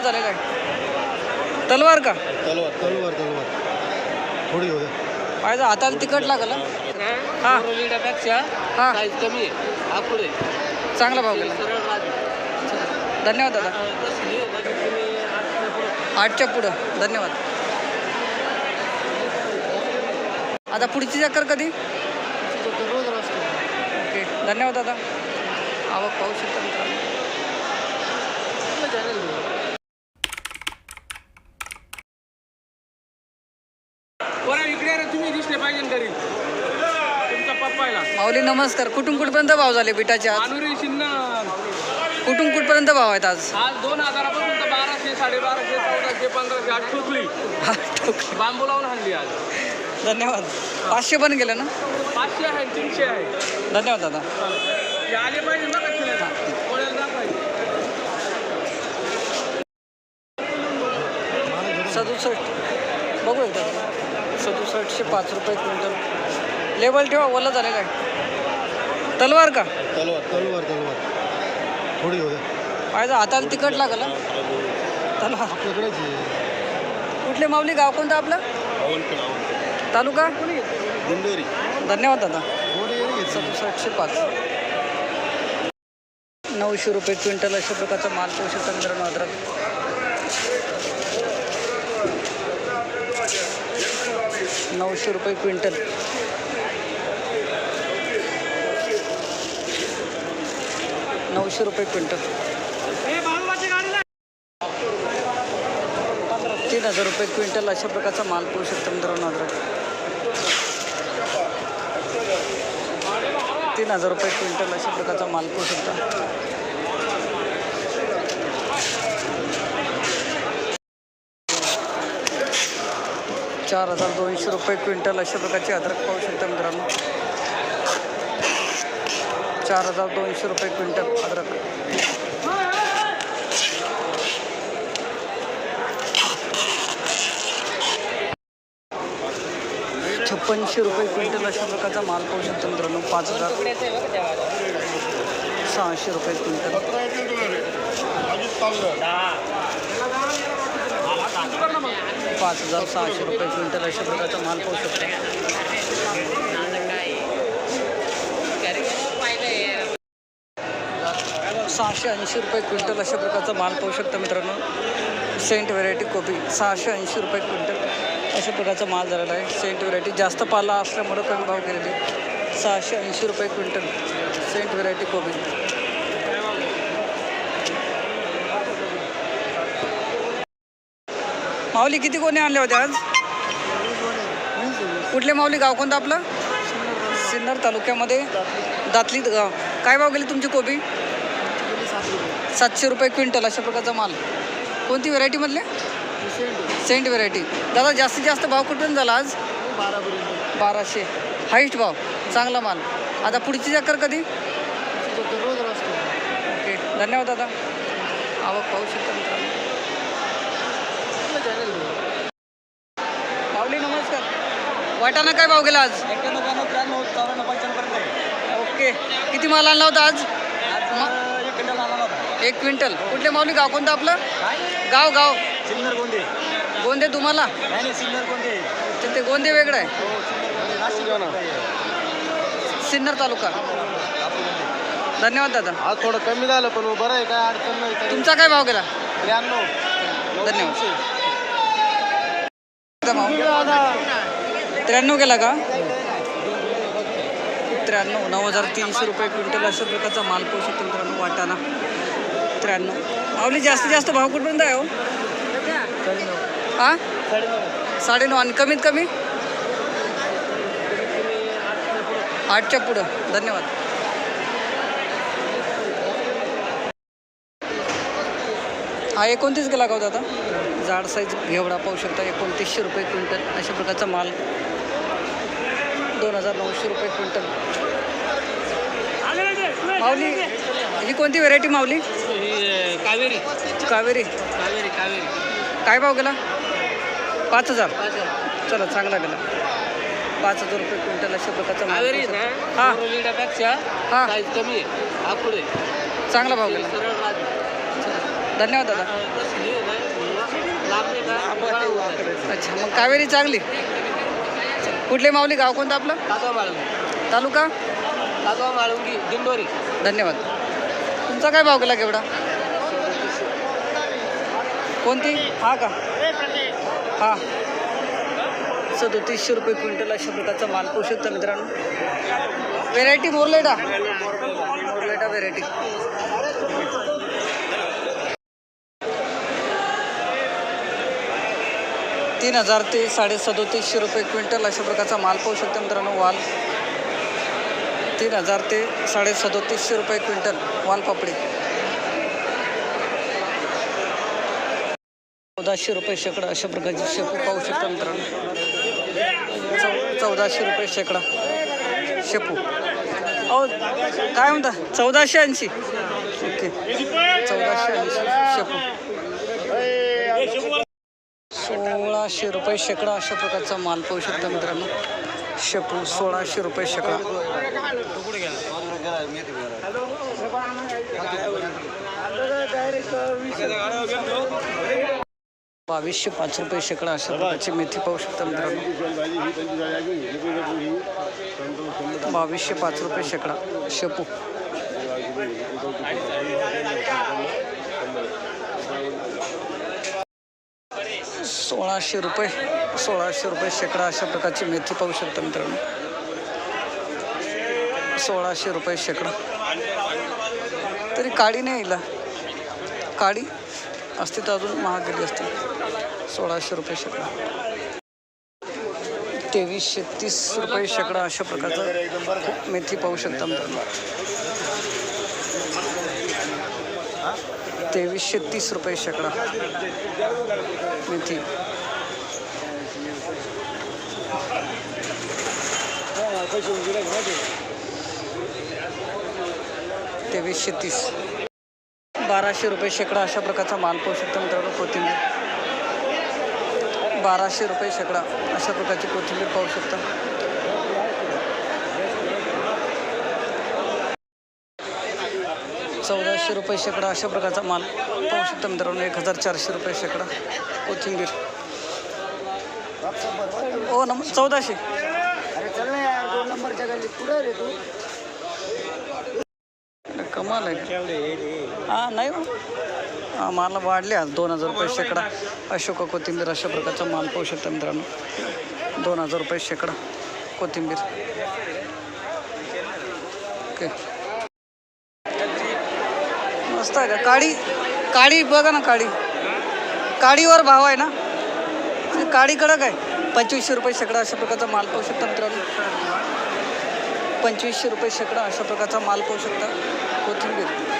झालेलं आहे तलवार का? तलवार तलवार तलवार. थोडी होत्या पाहिजे हाताला तिखट लागलं हा? पेक्षा हा. साईज कमी आहे. हा पुढे. चांगला भाव गेला धन्यवाद दादा. आठच्या पुढं. धन्यवाद. आता पुढची चक्कर कधी? रोज ओके. धन्यवाद दादा. आवक पाहू शकता मित्रांनो. पाहिजे घरी तुमचा पप्पायला माऊली नमस्कार. कुठून कुठपर्यंत भाव झाले बिटाचे आज? मानुरी शिन्नर. कुठून कुठपर्यंत भाव आहेत आज? आज दोन हजारापासून तर बाराशे साडेबाराशे चौदाशे पंधराशे आठ ठोकली. हा, ठोक. बांबू लावून आणली आज. धन्यवाद. पाचशे पण गेलं ना? पाचशे आहे तीनशे आहे. धन्यवाद दादा. हे आले पाहिजे ना सदुसष्ट. बघू एकदा. सदुसष्टशे पाच रुपये क्विंटल. लेबल ठेवा ओला झालेला आहे. तलवार का? तलवार तलवार तलवार. थोडी होत्या पाहिजे हाताला तिखट लागलं तलवार. कुठले माऊली गाव कोणतं आपलं? तालुका? धन्यवाद दादा. सदुसष्टशे पाच. नऊशे रुपये क्विंटल अशा प्रकारचा माल पाहू शकता मित्रांनो अद्रक नऊशे रुपये क्विंटल. नऊशे रुपये क्विंटल. तीन हजार रुपये क्विंटल अशा प्रकारचा माल पोहू शकता मित्रांनो अद्रक तीन हजार रुपये क्विंटल अशा प्रकारचा माल पाहू शकता. चार हजार दोनशे रुपये क्विंटल अशा प्रकारचे अद्रक पाहू शकता मित्रांनो. चार हजार दोनशे रुपये क्विंटल अद्रक. छप्पनशे रुपये क्विंटल अशा प्रकारचा माल पाहू शकतो मित्रांनो पाच हजार. सहाशे रुपये क्विंटल. पाच हजार सहाशे रुपये क्विंटल अशा प्रकारचा माल पाहू शकता. सहाशे ऐंशी रुपये क्विंटल अशा प्रकारचा माल पाहू शकता मित्रांनो. सेंट व्हेरायटी कोबी सहाशे ऐंशी रुपये क्विंटल अशा प्रकारचा माल झालेला आहे. सेंट व्हेरायटी जास्त पाला असल्यामुळं कमी भाव केलेली सहाशे ऐंशी रुपये क्विंटल सेंट व्हेरायटी कोबी. माऊली किती कोणी आणले होते आज? कुठले माऊली? गाव कोणतं आपलं? सिन्नर तालुक्यामध्ये. दातली गाव काय भाव गेली तुमची कोबी? सातशे रुपये क्विंटल अशा प्रकारचा माल. कोणती व्हेरायटीमधले सेंट व्हेरायटी दादा जास्तीत जास्त भाव कुठून झाला आज? बाराशे. हाईस्ट भाव. चांगला माल. आता पुढची चक्कर कधी? ओके. धन्यवाद दादा. आवक पाहू शकता मित्रांनो. माऊली नमस्कार. वाटाणा काय भाव गेला आज? ओके. किती माल आणला होता आज? एक क्विंटल कुठले माऊली गाव? कोणतं आपलं? गाव गाव. सिन्नर गोंडे गोंदे तुम्हाला? नाही नाही सिन्नर गोंडे तिथे गोंदे वेगळं आहे. हो सिन्नर ना. सिन्नर तालुका. धन्यवाद दादा. आज थोडं कमी झालं पण बरं आहे काय अडचण नाही. तरी तुमचा काय भाव गेला? त्र्याण्णव. धन्यवाद. त्र्याण्णव केला का? त्र्याण्णव. नऊ हजार तीनशे रुपये क्विंटल अशा प्रकारचा माल पाहू शकतो मित्रांनो वाटाणा. त्र्याण्णव. माऊली जास्तीत जास्त भाव कुठपर्यंत आहे हो? साडे साडेनऊ. आणि कमीत कमी? आठच्या पुढं. धन्यवाद. हा एकोणतीस गेला का दादा जाड साईज घेवडा पाहू शकता एकोणतीसशे रुपये क्विंटल अशा प्रकारचा माल. दोन हजार नऊशे रुपये क्विंटल. माऊली ही कोणती व्हेरायटी माऊली? कावेरी. कावेरी. कावेरी कावेरी. काय भाव गेला? पाच हजार. चला चांगला गेला. पाच हजार रुपये क्विंटल अशा प्रकारचा माल शकता. हा. हा. कमी आहे. हा पुढे. चांगला भाव गेला. धन्यवाद दादा. अच्छा मग कावेरी चांगली. कुठले माऊली गाव कोणतं आपलं? तालुका? माळुंगी दिंडोरी. धन्यवाद. तुमचा काय भाव गेला केवढा? कोणती? हा का? हा. सदोतीसशे रुपये क्विंटल अशा प्रकारचा माल पाहू शकता मित्रांनो. व्हेरायटी मोरलेटा मोरलेटा व्हेरायटी तीन हजार ते साडे सदोतीसशे रुपये क्विंटल अशा प्रकारचा माल पाहू शकतो मित्रांनो वाल. तीन हजार ते साडे सदोतीसशे रुपये क्विंटल वालपापडी चौदाशे रुपये शेकडा अशा प्रकारची शेपू पाहू शकता मित्रांनो. चौ चौदाशे रुपये शेकडा शेपू. अहो काय म्हणता? चौदाशे ऐंशी. ओके. चौदाशे ऐंशी शेपू. सोळाशे रुपये शेकडा अशा प्रकारचा माल पाहू शकता मित्रांनो. शेपू सोळाशे रुपये शेकडा. बावीसशे पाच रुपये शेकडा अशा प्रकारची मेथी पाहू शकता मित्रांनो. बावीसशे पाच रुपये शेकडा. शेपू. सोळाशे रुपये सोळाशे रुपये शेकडा अशा प्रकारची मेथी पाहू शकता मित्रांनो. सोळाशे रुपये शेकडा. तरी काळी नाही येईल काळी असते तर अजून महागडी असते. सोळाशे रुपये शेकडा. तेवीसशे तीस रुपये शेकडा अशा प्रकारचं मेथी पाहू शकता मित्रांनो. तेवीसशे तीस रुपये शेकडा. मेथी तेवीसशे तीस. बाराशे रुपये शेकडा अशा प्रकारचा माल पाहू शकतो मित्रांनो कोथिंबीर. बाराशे रुपये शेकडा अशा प्रकारची कोथिंबीर पाहू शकता. चौदाशे रुपये शेकडा अशा प्रकारचा माल पाहू शकता मित्रांनो एक हजार चारशे रुपये शेकडा कोथिंबीर. हो नम चौदाशे. कमाल आहे. हां नाही हां मला वाढले आज दोन हजार रुपये शेकडा. अशोका कोथिंबीर अशा प्रकारचा माल पाहू शकता मित्रांनो. दोन हजार रुपये शेकडा कोथिंबीर. ओके. मस्त आहे का? काळी काळी बघा ना काळी काळीवर भाव आहे ना? म्हणजे ते काळी कडक आहे. पंचवीसशे रुपये शेकडा अशा प्रकारचा माल पाहू शकता मित्रांनो. पंचवीसशे रुपये शेकडा अशा प्रकारचा माल पाहू शकता कोथिंबीर.